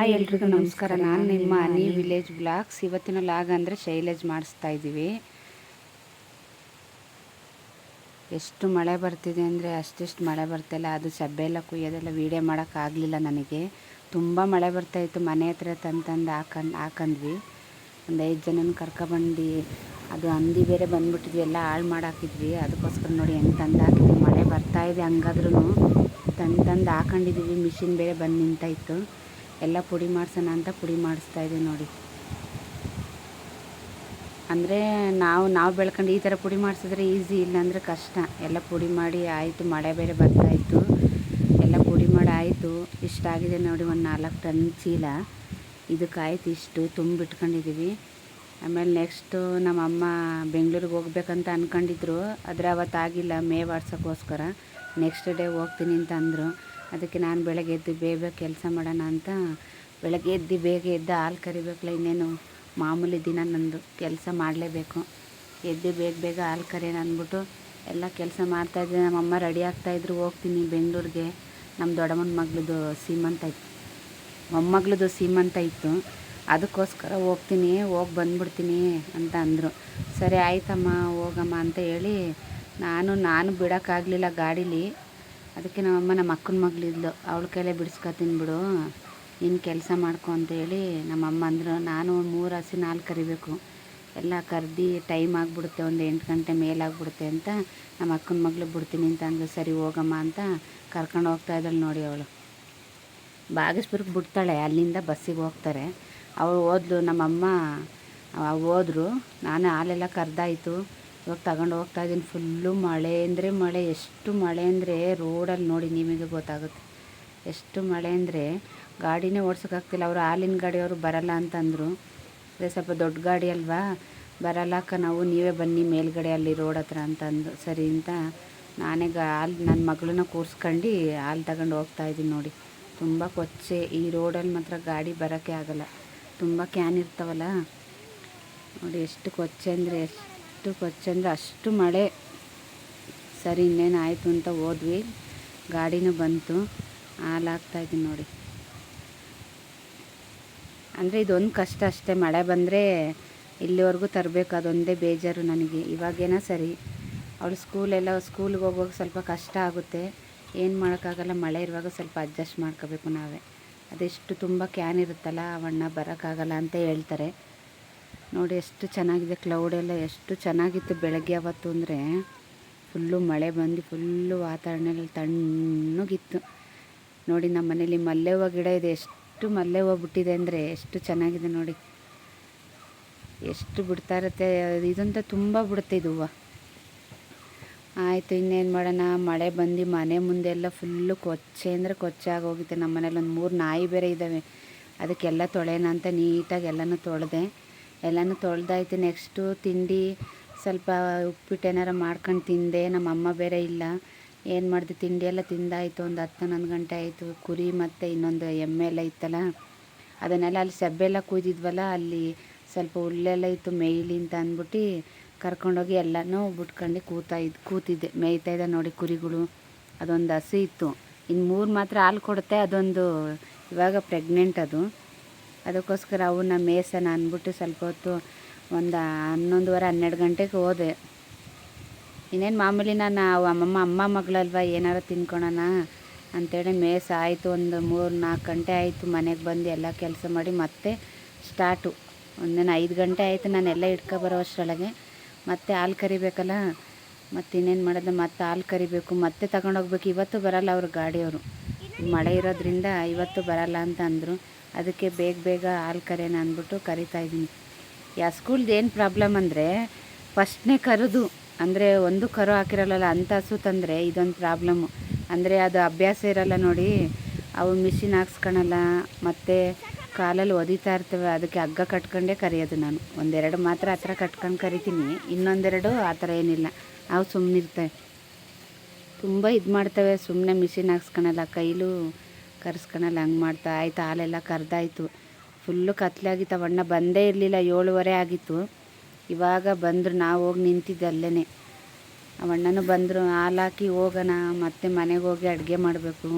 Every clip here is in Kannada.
ಹಾಯ್ ಎಲ್ರಿಗೂ ನಮಸ್ಕಾರ. ನಾನು ನಿಮ್ಮ ಅನಿ ವಿಲೇಜ್ ಬ್ಲಾಗ್ಸ್. ಇವತ್ತಿನ ಲಾಗ್ ಅಂದರೆ ಶೈಲೇಜ್ ಮಾಡಿಸ್ತಾ ಇದ್ದೀವಿ ಎಷ್ಟು ಮಳೆ ಬರ್ತಿದೆ ಅಂದರೆ ಅಷ್ಟಿಷ್ಟು ಮಳೆ ಬರ್ತಿಲ್ಲ ಅದು ಸಬ್ಬೆ ಎಲ್ಲ ಕುಯ್ಯೋದೆಲ್ಲ ವೀಡಿಯೋ ಮಾಡೋಕ್ಕಾಗಲಿಲ್ಲ ನನಗೆ. ತುಂಬ ಮಳೆ ಬರ್ತಾಯಿತ್ತು ಮನೆ ಹತ್ರ ತಂದು ತಂದು ಹಾಕಂಡು ಹಾಕಂದ್ವಿ. ಒಂದು ಐದು ಜನನ ಕರ್ಕೊಬಂದು ಅದು ಹಂದಿ ಬೇರೆ ಬಂದುಬಿಟ್ಟಿದ್ವಿ. ಎಲ್ಲ ಹಾಳು ಮಾಡಾಕಿದ್ವಿ. ಅದಕ್ಕೋಸ್ಕರ ನೋಡಿ ಹೆಂಗೆ ತಂದು ಹಾಕಿದ್ವಿ. ಮಳೆ ಬರ್ತಾಯಿದೆ ಹಂಗಾದ್ರೂ ತಂದು ತಂದು ಹಾಕೊಂಡಿದ್ದೀವಿ ಮಿಷಿನ್ ಬೇರೆ ಬಂದು ನಿಂತಾಯಿತ್ತು ಎಲ್ಲ ಪುಡಿ ಮಾಡಿಸೋಣ ಅಂತ ಪುಡಿ ಮಾಡಿಸ್ತಾ ಇದ್ದೀವಿ ನೋಡಿ. ಅಂದರೆ ನಾವು ನಾವು ಬೆಳ್ಕೊಂಡು ಈ ಥರ ಪುಡಿ ಮಾಡಿಸಿದ್ರೆ ಈಸಿ, ಇಲ್ಲಾಂದರೆ ಕಷ್ಟ. ಎಲ್ಲ ಪುಡಿ ಮಾಡಿ ಆಯಿತು, ಮಳೆ ಬೇರೆ ಬರ್ತಾಯಿತ್ತು ಎಲ್ಲ ಪುಡಿ ಮಾಡಿ ಆಯಿತು. ಇಷ್ಟಾಗಿದೆ ನೋಡಿ, ಒಂದು ನಾಲ್ಕು ಟನ್ ಚೀಲ. ಇದಕ್ಕಾಯ್ತು ಇಷ್ಟು, ತುಂಬಿಟ್ಕೊಂಡಿದ್ದೀವಿ. ಆಮೇಲೆ ನೆಕ್ಸ್ಟು ನಮ್ಮಮ್ಮ ಬೆಂಗಳೂರಿಗೆ ಹೋಗ್ಬೇಕಂತ ಅಂದ್ಕೊಂಡಿದ್ರು ಆದರೆ ಅವತ್ತಾಗಿಲ್ಲ, ಮೇ ಆಡ್ಸೋಕ್ಕೋಸ್ಕರ ನೆಕ್ಸ್ಟ್ ಡೇ ಹೋಗ್ತೀನಿ ಅಂತ ಅಂದರು. ಅದಕ್ಕೆ ನಾನು ಬೆಳಗ್ಗೆ ಎದ್ದು ಬೇಗ ಕೆಲಸ ಮಾಡೋಣ ಅಂತ ಬೆಳಗ್ಗೆ ಎದ್ದು ಬೇಗ ಎದ್ದು ಹಾಲು ಕರಿಬೇಕಲ್ಲ ಇನ್ನೇನು? ಮಾಮೂಲಿ ದಿನ ನಂದು ಕೆಲಸ ಮಾಡಲೇಬೇಕು. ಎದ್ದು ಬೇಗ ಬೇಗ ಹಾಲು ಕರೆಯೋಣ ಅಂದ್ಬಿಟ್ಟು ಎಲ್ಲ ಕೆಲಸ ಮಾಡ್ತಾಯಿದ್ದೆ ನಮ್ಮಮ್ಮ ರೆಡಿ ಆಗ್ತಾಯಿದ್ರು ಹೋಗ್ತೀನಿ ಬೆಂಗಳೂರಿಗೆ. ನಮ್ಮ ದೊಡ್ಡಮ್ಮನ ಮಗಳದು ಸೀಮಂತ ಇತ್ತು. ಮೊಮ್ಮಗಳದು ಸೀಮಂತ ಇತ್ತು. ಅದಕ್ಕೋಸ್ಕರ ಹೋಗ್ತೀನಿ. ಹೋಗಿ ಬಂದ್ಬಿಡ್ತೀನಿ ಅಂತ ಅಂದರು. ಸರಿ, ಆಯ್ತಮ್ಮ, ಹೋಗಮ್ಮ ಅಂತ ಹೇಳಿ ನಾನು ನಾನು ಬಿಡೋಕ್ಕಾಗಲಿಲ್ಲ ಗಾಡೀಲಿ. ಅದಕ್ಕೆ ನಮ್ಮಮ್ಮ ನಮ್ಮ ಅಕ್ಕನ ಮಗಳಿದ್ಲು ಅವಳ ಕೈಲೇ ಬಿಡಿಸ್ಕೊತೀನಿ ಬಿಡು. ಇನ್ನು ಕೆಲಸ ಮಾಡ್ಕೊ ಅಂತೇಳಿ ನಮ್ಮಮ್ಮ ಅಂದರು. ನಾನು ಮೂರು ಹಸಿ ನಾಲ್ಕು ಕರಿಬೇಕು. ಎಲ್ಲ ಕರೆದು ಟೈಮ್ ಆಗಿಬಿಡುತ್ತೆ. ಒಂದು ಎಂಟು ಗಂಟೆ ಮೇಲಾಗ್ಬಿಡುತ್ತೆ ಅಂತ ನಮ್ಮ ಅಕ್ಕನ ಮಗಳು ಬಿಡ್ತೀನಿ ಅಂತ ಸರಿ ಹೋಗಮ್ಮ ಅಂತ ಕರ್ಕೊಂಡು ಹೋಗ್ತಾ ಇದ್ದಾಳೆ ನೋಡಿ ಅವಳು. ಬಾಗೇಶ್ವರಕ್ಕೆ ಬಿಡ್ತಾಳೆ. ಅಲ್ಲಿಂದ ಬಸ್ಸಿಗೆ ಹೋಗ್ತಾರೆ. ಅವಳು ನಮ್ಮ ನಮ್ಮಮ್ಮ ಹೋದರು. ನಾನು ಹಾಲೆಲ್ಲ ಕರೆದಾಯಿತು. ಇವಾಗ ತಗೊಂಡು ಹೋಗ್ತಾ ಇದ್ದೀನಿ ಫುಲ್ಲು ಮಳೆ ಅಂದರೆ ಮಳೆ. ಎಷ್ಟು ಮಳೆ ಅಂದರೆ ರೋಡಲ್ಲಿ ನೋಡಿ ನಿಮಗೆ ಗೊತ್ತಾಗುತ್ತೆ. ಎಷ್ಟು ಮಳೆ ಅಂದರೆ ಗಾಡಿನೇ ಓಡ್ಸೋಕ್ಕಾಗ್ತಿಲ್ಲ ಅವರು ಹಾಲಿನ ಗಾಡಿಯವರು ಬರಲ್ಲ ಅಂತಂದರು. ಅದೇ ಸ್ವಲ್ಪ ದೊಡ್ಡ ಗಾಡಿ ಅಲ್ವಾ? ಬರಲ್ಲಕ್ಕ ನಾವು ನೀವೇ ಬನ್ನಿ ಮೇಲ್ಗಡೆ ಅಲ್ಲಿ ರೋಡ್ ಹತ್ರ ಅಂತಂದು. ಸರಿ ಅಂತ ನಾನೇ ಹಾಲು ನನ್ನ ಮಗಳನ್ನ ಕೂರಿಸ್ಕೊಂಡು ಹಾಲು ತಗೊಂಡು ಹೋಗ್ತಾ ಇದ್ದೀನಿ ನೋಡಿ. ತುಂಬ ಕೊಚ್ಚೆ. ಈ ರೋಡಲ್ಲಿ ಮಾತ್ರ ಗಾಡಿ ಬರೋಕ್ಕೆ ಆಗಲ್ಲ. ತುಂಬ ಕ್ಯಾನ್ ಇರ್ತಾವಲ್ಲ? ನೋಡಿ ಎಷ್ಟು ಕೊಚ್ಚೆ ಅಂದರೆ ಎಷ್ಟು ಕೊಚ್ಚೆ ಅಂದರೆ ಅಷ್ಟು ಮಳೆ. ಸರಿ, ಇನ್ನೇನು ಆಯಿತು ಅಂತ ಹೋದ್ವಿ. ಗಾಡಿನೂ ಬಂತು. ಹಾಲು ಹಾಕ್ತಾಯಿದ್ದೀನಿ ನೋಡಿ. ಅಂದರೆ ಇದೊಂದು ಕಷ್ಟ ಅಷ್ಟೇ. ಮಳೆ ಬಂದರೆ ಇಲ್ಲಿವರೆಗೂ ತರಬೇಕು, ಅದೊಂದೇ ಬೇಜಾರು ನನಗೆ. ಇವಾಗೇನೋ ಸರಿ. ಅವಳು ಸ್ಕೂಲೆಲ್ಲ ಸ್ಕೂಲ್ಗೆ ಹೋಗುವಾಗ ಸ್ವಲ್ಪ ಕಷ್ಟ ಆಗುತ್ತೆ. ಏನು ಮಾಡೋಕ್ಕಾಗಲ್ಲ, ಮಳೆ ಇರುವಾಗ ಸ್ವಲ್ಪ ಅಡ್ಜಸ್ಟ್ ಮಾಡ್ಕೋಬೇಕು ನಾವೇ. ಅದೆಷ್ಟು ತುಂಬ ಕ್ಯಾನ್ ಇರುತ್ತಲ್ಲ ಅವಣ್ಣ ಬರೋಕ್ಕಾಗಲ್ಲ ಅಂತ ಹೇಳ್ತಾರೆ. ನೋಡಿ ಎಷ್ಟು ಚೆನ್ನಾಗಿದೆ ಕ್ಲೌಡೆಲ್ಲ ಎಷ್ಟು ಚೆನ್ನಾಗಿತ್ತು ಬೆಳಗ್ಗೆ ಅವತ್ತು ಅಂದರೆ ಫುಲ್ಲು ಮಳೆ ಬಂದು ಫುಲ್ಲು ವಾತಾವರಣ ಎಲ್ಲ ತಣ್ಣಗಿತ್ತು. ನೋಡಿ ನಮ್ಮ ಮನೇಲಿ ಮಲ್ಲೆ ಹೂವು ಗಿಡ ಇದೆ, ಎಷ್ಟು ಮಲ್ಲೆ ಹೂವು ಬಿಟ್ಟಿದೆ ಅಂದರೆ ಎಷ್ಟು ಚೆನ್ನಾಗಿದೆ ನೋಡಿ. ಎಷ್ಟು ಬಿಡ್ತಾ ಇರುತ್ತೆ, ಇದಂತ ತುಂಬ ಬಿಡುತ್ತೆ ಇದು ಹೂವು. ಆಯಿತು, ಇನ್ನೇನು ಮಾಡೋಣ? ಮಳೆ ಬಂದು ಮನೆ ಮುಂದೆ ಎಲ್ಲ ಫುಲ್ಲು ಕೊಚ್ಚೆ ಅಂದರೆ ಕೊಚ್ಚೆ ಆಗೋಗಿದೆ. ನಮ್ಮ ಮನೇಲಿ ಒಂದು ಮೂರು ನಾಯಿ ಬೇರೆ ಇದ್ದಾವೆ ಅದಕ್ಕೆಲ್ಲ ತೊಳೆಯೋಣ ಅಂತ ನೀಟಾಗಿ ಎಲ್ಲನೂ ತೊಳೆದೆ. ಎಲ್ಲನೂ ತೊಳೆದಾಯ್ತು. ನೆಕ್ಸ್ಟು ತಿಂಡಿ ಸ್ವಲ್ಪ ಉಪ್ಪಿಟ್ಟು ಏನಾರು ಮಾಡ್ಕೊಂಡು ತಿಂದೆ. ನಮ್ಮಮ್ಮ ಬೇರೆ ಇಲ್ಲ. ಏನು ಮಾಡಿದೆ? ತಿಂಡಿ ಎಲ್ಲ ತಿಂದಾಯಿತು. ಒಂದು ಹತ್ತು ಹನ್ನೊಂದು ಗಂಟೆ ಆಯಿತು. ಕುರಿ ಮತ್ತು ಇನ್ನೊಂದು ಎಮ್ಮೆ ಎಲ್ಲ ಇತ್ತಲ್ಲ. ಅದನ್ನೆಲ್ಲ ಅಲ್ಲಿ ಸಬ್ಬೆಲ್ಲ ಕುಯ್ದಿದ್ವಲ್ಲ, ಅಲ್ಲಿ ಸ್ವಲ್ಪ ಹುಲ್ಲೆಲ್ಲ ಇತ್ತು ಮೇಯ್ಲಿ ಅಂತ ಅಂದ್ಬಿಟ್ಟು ಕರ್ಕೊಂಡೋಗಿ ಎಲ್ಲನೂ ಬಿಟ್ಕೊಂಡು ಕೂತಾ ಇದ್ದು ಕೂತಿದ್ದೆ. ಮೇಯ್ತಾ ಇದ್ದ ನೋಡಿ ಕುರಿಗಳು. ಅದೊಂದು ಹಸು ಇತ್ತು. ಇನ್ನು ಮೂರು ಮಾತ್ರ ಹಾಲು ಕೊಡುತ್ತೆ. ಅದೊಂದು ಇವಾಗ ಪ್ರೆಗ್ನೆಂಟ್ ಅದು. ಅದಕ್ಕೋಸ್ಕರ ಅವನ್ನ ಮೇಸನ ಅಂದ್ಬಿಟ್ಟು ಸ್ವಲ್ಪ ಹೊತ್ತು ಒಂದು ಹನ್ನೊಂದುವರೆ, ಹನ್ನೆರಡು ಗಂಟೆಗೆ ಹೋದೆ. ಇನ್ನೇನು ಮಾಮೂಲಿ ನಾನು ಅಮ್ಮಮ್ಮ, ಅಮ್ಮ ಮಗಳಲ್ವ, ಏನಾರು ತಿನ್ಕೊಳೋಣ ಅಂಥೇಳಿ ಮೇಸ ಆಯಿತು, ಒಂದು ಮೂರು ನಾಲ್ಕು ಗಂಟೆ ಆಯಿತು ಮನೆಗೆ ಬಂದು ಎಲ್ಲ ಕೆಲಸ ಮಾಡಿ ಮತ್ತೆ ಸ್ಟಾರ್ಟು. ಒಂದೇನು ಐದು ಗಂಟೆ ಆಯಿತು ನಾನೆಲ್ಲ ಇಟ್ಕೊ ಬರೋ ಅಷ್ಟರೊಳಗೆ. ಮತ್ತೆ ಹಾಲು ಕರಿಬೇಕಲ್ಲ, ಮತ್ತು ಇನ್ನೇನು ಮಾಡೋದು, ಮತ್ತೆ ಹಾಲು ಕರಿಬೇಕು, ಮತ್ತೆ ತಗೊಂಡೋಗ್ಬೇಕು ಇವತ್ತು ಬರಲ್ಲ ಅವ್ರ ಗಾಡಿಯವರು. ಮಳೆ ಇರೋದ್ರಿಂದ ಇವತ್ತು ಬರಲ್ಲ ಅಂತ ಅಂದರು. ಅದಕ್ಕೆ ಬೇಗ ಬೇಗ ಹಾಲು ಕರೆಯೋಣ ಅಂದ್ಬಿಟ್ಟು ಕರಿತಾ ಇದ್ದೀನಿ. ಯಾ ಸ್ಕೂಲ್ದು ಏನು ಪ್ರಾಬ್ಲಮ್ ಅಂದರೆ ಫಸ್ಟ್ನೇ ಕರೆದು, ಅಂದರೆ ಒಂದು ಕರು ಹಾಕಿರಲ್ಲ ಅಂಥ ಹಸು ತಂದರೆ ಇದೊಂದು ಪ್ರಾಬ್ಲಮ್ಮು ಅಂದರೆ ಅದು ಅಭ್ಯಾಸ ಇರಲ್ಲ ನೋಡಿ, ಅವು ಮಿಷಿನ್ ಹಾಕ್ಸ್ಕೊಳಲ್ಲ ಮತ್ತು ಕಾಲಲ್ಲಿ ಒದಿತಾ ಇರ್ತವೆ, ಅದಕ್ಕೆ ಹಗ್ಗ ಕಟ್ಕೊಂಡೇ ಕರೆಯೋದು ನಾನು. ಒಂದೆರಡು ಮಾತ್ರ ಆ ಥರ ಕಟ್ಕೊಂಡು ಕರಿತೀನಿ, ಇನ್ನೊಂದೆರಡು ಆ ಥರ ಏನಿಲ್ಲ. ಅವು ಸುಮ್ಮನಿರ್ತವೆ ತುಂಬ ಇದು ಮಾಡ್ತವೆ. ಸುಮ್ಮನೆ ಮಿಷಿನ್ ಹಾಕ್ಸ್ಕೊಳಲ್ಲ ಕೈಲೂ ಕರ್ಸ್ಕೊಳಲ್ಲ ಹಂಗೆ ಮಾಡ್ತಾ, ಆಯ್ತು, ಹಾಲೆಲ್ಲ ಕರೆದಾಯ್ತು. ಫುಲ್ಲು ಕತ್ಲಾಗಿತ್ತು ಅವಣ್ಣ ಬಂದೇ ಇರಲಿಲ್ಲ, ಏಳುವರೆ ಆಗಿತ್ತು. ಇವಾಗ ಬಂದರು, ನಾವು ಹೋಗಿ ನಿಂತಿದ್ದೆ ಅಲ್ಲೇ ಅವಣ್ಣನೂ ಬಂದರು, ಹಾಲು ಹಾಕಿ ಹೋಗೋಣ, ಮತ್ತೆ ಮನೆಗೆ ಹೋಗಿ ಅಡುಗೆ ಮಾಡಬೇಕು.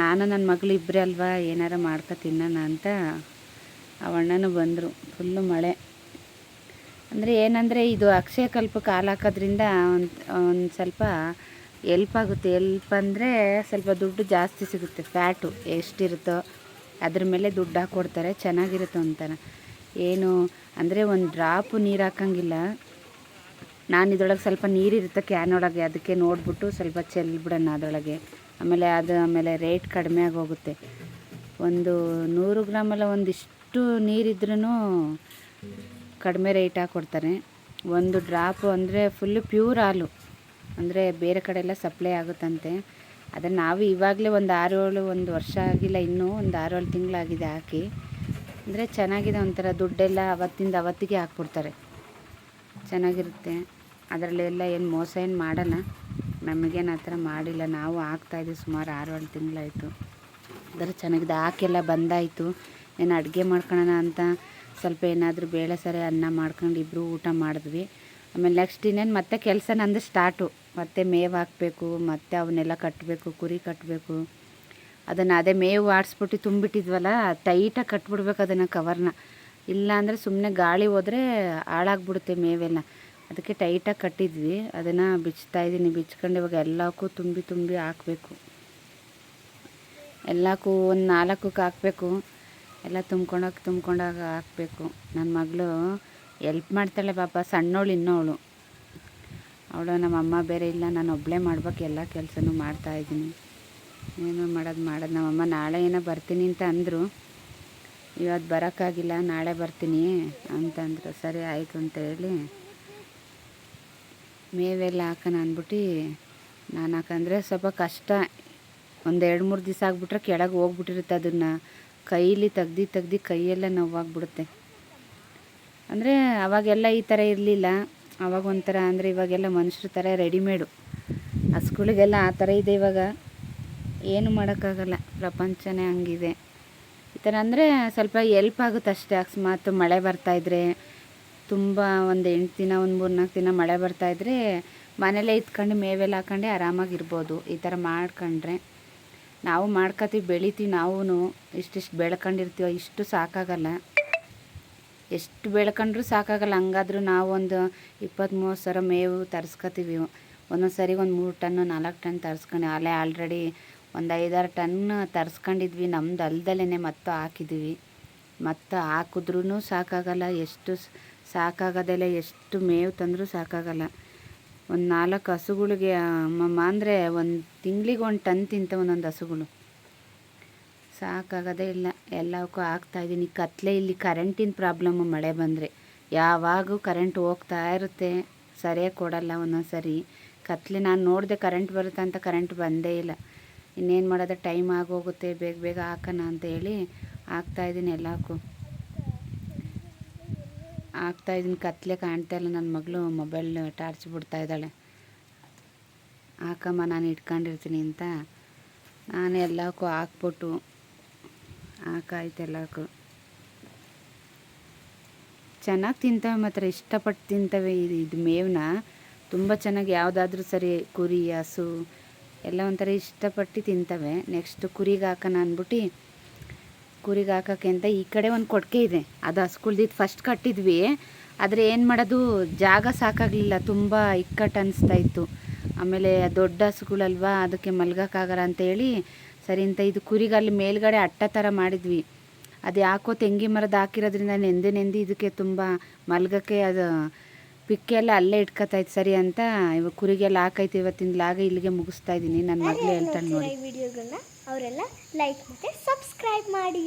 ನಾನು ನನ್ನ ಮಗಳು ಇಬ್ಬರೇ ಅಲ್ವಾ, ಏನಾರ ಮಾಡ್ಕೊ ತಿನ್ನೋಣ ಅಂತ ಅವಣ್ಣನೂ ಬಂದರು. ಫುಲ್ಲು ಮಳೆ. ಅಂದರೆ ಏನಂದರೆ, ಇದು ಅಕ್ಷಯ ಕಲ್ಪಕ್ಕೆ ಹಾಲು ಹಾಕೋದ್ರಿಂದ ಒಂದು ಒಂದು ಸ್ವಲ್ಪ ಎಲ್ಪ್ ಆಗುತ್ತೆ, ಎಲ್ಪ್ ಅಂದರೆ ಸ್ವಲ್ಪ ದುಡ್ಡು ಜಾಸ್ತಿ ಸಿಗುತ್ತೆ ಫ್ಯಾಟು ಎಷ್ಟಿರುತ್ತೋ ಅದ್ರ ಮೇಲೆ ದುಡ್ಡು ಹಾಕ್ಕೊಡ್ತಾರೆ ಚೆನ್ನಾಗಿರುತ್ತೆ ಅಂತಾನೆ. ಏನು ಅಂದರೆ ಒಂದು ಡ್ರಾಪು ನೀರು ಹಾಕಂಗಿಲ್ಲ. ನಾನು ಇದ್ರೊಳಗೆ ಸ್ವಲ್ಪ ನೀರಿರುತ್ತೆ ಕ್ಯಾನ್ ಒಳಗೆ, ಅದಕ್ಕೆ ನೋಡಿಬಿಟ್ಟು ಸ್ವಲ್ಪ ಚೆಲ್ಬಿಡೋಣ ಅದರೊಳಗೆ. ಆಮೇಲೆ ಅದು ಆಮೇಲೆ ರೇಟ್ ಕಡಿಮೆ ಆಗೋಗುತ್ತೆ. ಒಂದು ನೂರು ಗ್ರಾಮಲ್ಲ ಒಂದಿಷ್ಟು ನೀರಿದ್ರೂ ಕಡಿಮೆ ರೇಟ್ ಹಾಕ್ಕೊಡ್ತಾರೆ ಒಂದು ಡ್ರಾಪು ಅಂದರೆ ಫುಲ್ಲು ಪ್ಯೂರ್ ಹಾಲು. ಅಂದರೆ ಬೇರೆ ಕಡೆ ಎಲ್ಲ ಸಪ್ಲೈ ಆಗುತ್ತಂತೆ. ಅದನ್ನು ನಾವು ಇವಾಗಲೇ ಒಂದು ಆರು ಏಳು ಒಂದು ವರ್ಷ ಆಗಿಲ್ಲ, ಇನ್ನೂ ಒಂದು ಆರು ಏಳು ತಿಂಗಳಾಗಿದೆ ಹಾಕಿ. ಅಂದರೆ ಚೆನ್ನಾಗಿದೆ ಒಂಥರ ದುಡ್ಡೆಲ್ಲ ಅವತ್ತಿಂದ ಅವತ್ತಿಗೆ ಹಾಕ್ಬಿಡ್ತಾರೆ. ಚೆನ್ನಾಗಿರುತ್ತೆ. ಅದರಲ್ಲೆಲ್ಲ ಏನು ಮೋಸ ಏನು ಮಾಡಲ್ಲ. ನಮಗೇನು ಆ ಥರ ಮಾಡಿಲ್ಲ. ನಾವು ಹಾಕ್ತಾಯಿದ್ವಿ ಸುಮಾರು ಆರು ಏಳು ತಿಂಗಳಾಯಿತು. ಅದರ ಚೆನ್ನಾಗಿದೆ. ಹಾಕೆಲ್ಲ ಬಂದಾಯಿತು. ಏನು ಅಡುಗೆ ಮಾಡ್ಕೊಳ್ಳೋಣ ಅಂತ ಸ್ವಲ್ಪ ಏನಾದರೂ ಬೇಳೆ ಸರಿ ಅನ್ನ ಮಾಡ್ಕೊಂಡು ಇಬ್ಬರು ಊಟ ಮಾಡಿದ್ವಿ. ಆಮೇಲೆ ನೆಕ್ಸ್ಟ್ ಇನ್ನೇನು ಮತ್ತೆ ಕೆಲಸ ನಂದು ಸ್ಟಾರ್ಟು ಮತ್ತೆ ಮೇವು ಹಾಕಬೇಕು, ಮತ್ತೆ ಅವನ್ನೆಲ್ಲ ಕಟ್ಟಬೇಕು ಕುರಿ ಕಟ್ಟಬೇಕು ಅದನ್ನು ಅದೇ ಮೇವು ಆಡಿಸ್ಬಿಟ್ಟು ತುಂಬಿಟ್ಟಿದ್ವಲ್ಲ ಟೈಟಾಗಿ ಕಟ್ಬಿಡ್ಬೇಕು ಅದನ್ನು ಕವರ್ನ. ಇಲ್ಲ ಅಂದರೆ ಸುಮ್ಮನೆ ಗಾಳಿ ಹೋದರೆ ಹಾಳಾಗ್ಬಿಡುತ್ತೆ ಮೇವೆಲ್ಲ. ಅದಕ್ಕೆ ಟೈಟಾಗಿ ಕಟ್ಟಿದ್ವಿ. ಅದನ್ನು ಬಿಚ್ತಾ ಇದ್ದೀನಿ ಬಿಚ್ಕೊಂಡು ಇವಾಗ ಎಲ್ಲಕ್ಕೂ ತುಂಬಿ ತುಂಬಿ ಹಾಕಬೇಕು. ಎಲ್ಲಕ್ಕೂ ಒಂದು ನಾಲ್ಕಕ್ಕೆ ಹಾಕಬೇಕು. ಎಲ್ಲ ತುಂಬ್ಕೊಂಡೋಗಿ ತುಂಬ್ಕೊಂಡಾಗ ಹಾಕಬೇಕು. ನನ್ನ ಮಗಳು ಎಲ್ಪ್ ಮಾಡ್ತಾಳೆ ಪಾಪ. ಸಣ್ಣವಳು ಇನ್ನವಳು ಅವಳು ನಮ್ಮ ಅಮ್ಮ ಬೇರೆ ಇಲ್ಲ, ನಾನು ಒಬ್ಬಳೇ ಮಾಡ್ಬೇಕು, ಎಲ್ಲ ಕೆಲಸನೂ ಮಾಡ್ತಾಯಿದ್ದೀನಿ ಏನು ಮಾಡೋದು ಮಾಡೋದು. ನಮ್ಮಮ್ಮ ನಾಳೆ ಏನೋ ಬರ್ತೀನಿ ಅಂತ ಅಂದರು. ಇವತ್ತು ಬರೋಕ್ಕಾಗಿಲ್ಲ, ನಾಳೆ ಬರ್ತೀನಿ ಅಂತಂದರು. ಸರಿ ಆಯಿತು ಅಂತ ಹೇಳಿ ಮೇವೆಲ್ಲ ಹಾಕೋಣ ಅಂದ್ಬಿಟ್ಟು ನಾನು ಹಾಕಂದ್ರೆ ಸ್ವಲ್ಪ ಕಷ್ಟ. ಒಂದು ಎರಡು ಮೂರು ದಿವಸ ಆಗಿಬಿಟ್ರೆ ಕೆಳಗೆ ಹೋಗ್ಬಿಟ್ಟಿರುತ್ತೆ ಅದನ್ನು. ಕೈಲಿ ತೆಗ್ದು ತೆಗ್ದು ಕೈಯೆಲ್ಲ ನೋವಾಗ್ಬಿಡುತ್ತೆ. ಅಂದರೆ ಅವಾಗೆಲ್ಲ ಈ ಥರ ಇರಲಿಲ್ಲ. ಅವಾಗ ಒಂಥರ ಅಂದರೆ ಇವಾಗೆಲ್ಲ ಮನುಷ್ಯರ ಥರ ರೆಡಿಮೇಡು ಹಸ್ಗಳಿಗೆಲ್ಲ ಆ ಥರ ಇದೆ ಇವಾಗ. ಏನು ಮಾಡೋಕ್ಕಾಗಲ್ಲ. ಪ್ರಪಂಚನೇ ಹಂಗಿದೆ. ಈ ಥರ ಅಂದರೆ ಸ್ವಲ್ಪ ಎಲ್ಪ್ ಆಗುತ್ತೆ ಅಷ್ಟೇ. ಅಕಸ್ಮಾತ್ ಮಳೆ ಬರ್ತಾಯಿದ್ರೆ ತುಂಬ ಒಂದು ಎಂಟು ದಿನ, ಒಂದು ಮೂರು ನಾಲ್ಕು ದಿನ ಮಳೆ ಬರ್ತಾಯಿದ್ರೆ ಮನೇಲೇ ಇತ್ಕೊಂಡು ಮೇವೆಲ್ಲ ಹಾಕೊಂಡು ಆರಾಮಾಗಿರ್ಬೋದು ಈ ಥರ ಮಾಡ್ಕೊಂಡ್ರೆ ನಾವು ಮಾಡ್ಕೊತೀವಿ, ಬೆಳಿತೀವಿ ನಾವೂ ಇಷ್ಟಿಷ್ಟು ಬೆಳ್ಕೊಂಡಿರ್ತೀವೋ, ಇಷ್ಟು ಸಾಕಾಗಲ್ಲ. ಎಷ್ಟು ಬೆಳ್ಕೊಂಡ್ರೂ ಸಾಕಾಗಲ್ಲ. ಹಂಗಾದ್ರೂ ನಾವು ಒಂದು ಇಪ್ಪತ್ತು ಮೂವತ್ತು ಸಾವಿರ ಮೇವು ತರಿಸ್ಕೊತೀವಿ. ಒಂದೊಂದು ಸರಿ ಒಂದು ಮೂರು ಟನ್ನು, ನಾಲ್ಕು ಟನ್ ತರಿಸ್ಕೊಂಡು ಅಲ್ಲೇ ಆಲ್ರೆಡಿ ಒಂದು ಐದಾರು ಟನ್ ತರಿಸ್ಕೊಂಡಿದ್ವಿ. ನಮ್ದು ಅಲ್ದಲೇ ಮತ್ತೆ ಹಾಕಿದ್ವಿ. ಮತ್ತು ಹಾಕಿದ್ರೂ ಸಾಕಾಗಲ್ಲ. ಎಷ್ಟು ಸಾಕಾಗೋದೆಲ್ಲ ಎಷ್ಟು ಮೇವು ತಂದರೂ ಸಾಕಾಗಲ್ಲ. ಒಂದು ನಾಲ್ಕು ಹಸುಗಳಿಗೆ, ಅಮ್ಮಮ್ಮ ಅಂದರೆ ಒಂದು ತಿಂಗ್ಳಿಗೆ ಒಂದು ಟನ್ ತಿಂತ ಒಂದೊಂದು ಹಸುಗಳು. ಸಾಕಾಗೋದೇ ಇಲ್ಲ. ಎಲ್ಲವಕ್ಕೂ ಹಾಕ್ತಾಯಿದ್ದೀನಿ ಕತ್ತಲೆ ಇಲ್ಲಿ ಕರೆಂಟಿನ ಪ್ರಾಬ್ಲಮ್ಮು ಮಳೆ ಬಂದರೆ. ಯಾವಾಗೂ ಕರೆಂಟ್ ಹೋಗ್ತಾ ಇರುತ್ತೆ. ಸರಿಯಾಗಿ ಕೊಡಲ್ಲ ಒಂದೊಂದು ಸರಿ ಕತ್ಲೆ ನಾನು ನೋಡಿದೆ ಕರೆಂಟ್ ಬರುತ್ತೆ ಅಂತ ಕರೆಂಟ್ ಬಂದೇ ಇಲ್ಲ. ಇನ್ನೇನು ಮಾಡೋದು? ಟೈಮ್ ಆಗೋಗುತ್ತೆ. ಬೇಗ ಬೇಗ ಹಾಕೋಣ ಅಂತ ಹೇಳಿ ಹಾಕ್ತಾಯಿದ್ದೀನಿ ಎಲ್ಲಕ್ಕೂ. ಹಾಕ್ತಾಯಿದ್ದೀನಿ ಕತ್ತಲೆ ಕಾಣ್ತಾ ಇಲ್ಲ. ನನ್ನ ಮಗಳು ಮೊಬೈಲ್ ಟಾರ್ಚ್ ಬಿಡ್ತಾ ಇದ್ದಾಳೆ. ಹಾಕಮ್ಮ, ನಾನು ಇಟ್ಕೊಂಡಿರ್ತೀನಿ ಅಂತ. ನಾನು ಎಲ್ಲಕ್ಕೂ ಹಾಕ್ಬಿಟ್ಟು ಹಾಕಾಯ್ತು ಎಲ್ಲಕ್ಕೂ ಚೆನ್ನಾಗಿ ತಿಂತವೆ ಮಾತ್ರ ಇಷ್ಟಪಟ್ಟು ತಿಂತವೆ ಇದು ಇದು ಮೇವನ್ನ ತುಂಬ ಚೆನ್ನಾಗಿ ಯಾವುದಾದ್ರೂ ಸರಿ ಕುರಿ, ಹಸು, ಎಲ್ಲ ಒಂಥರ ಇಷ್ಟಪಟ್ಟು ತಿಂತವೆ. ನೆಕ್ಸ್ಟ್ ಕುರಿಗೆ ಹಾಕೋಣ ಅಂದ್ಬಿಟ್ಟು ಕುರಿಗೆ ಹಾಕೋಕ್ಕೆ ಅಂತ ಈ ಕಡೆ ಒಂದು ಕೊಟ್ಟಿಗೆ ಇದೆ. ಅದು ಹಸ್ಕುಳ್ದಿದ್ದು ಫಸ್ಟ್ ಕಟ್ಟಿದ್ವಿ. ಆದರೆ ಏನು ಮಾಡೋದು, ಜಾಗ ಸಾಕಾಗಲಿಲ್ಲ. ತುಂಬ ಇಕ್ಕಟ್ಟು ಅನ್ನಿಸ್ತಾ ಇತ್ತು. ಆಮೇಲೆ ದೊಡ್ಡ ಹಸುಗಳಲ್ವಾ ಅದಕ್ಕೆ ಮಲ್ಗೋಕ್ಕಾಗಲ್ಲ ಅಂತೇಳಿ ಸರಿ ಅಂತ ಇದು ಕುರಿಗೆ ಅಲ್ಲಿ ಮೇಲ್ಗಡೆ ಅಟ್ಟ ಥರ ಮಾಡಿದ್ವಿ. ಅದು ಯಾಕೋ ತೆಂಗಿ ಮರದ ಹಾಕಿರೋದ್ರಿಂದ ನೆಂದೆ ನೆಂದು ಇದಕ್ಕೆ ತುಂಬ ಮಲ್ಗಕ್ಕೆ ಅದು ಪಿಕ್ಕೆಲ್ಲ ಅಲ್ಲೇ ಇಟ್ಕೊತಾಯ್ತು ಸರಿ ಅಂತ ಇವಾಗ ಕುರಿಗೆಲ್ಲ ಹಾಕೈತೆ ಇವತ್ತಿನ ಲಾಗ ಇಲ್ಲಿಗೆ ಮುಗಿಸ್ತಾ ಇದ್ದೀನಿ. ನನ್ನ ಮಗಳು ಹೇಳ್ತಾಳೆ ನೋಡಿ. ವಿಡಿಯೋಗಳನ್ನ. ಅವರೆಲ್ಲ ಲೈಕ್ ಮತ್ತು ಸಬ್ಸ್ಕ್ರೈಬ್ ಮಾಡಿ.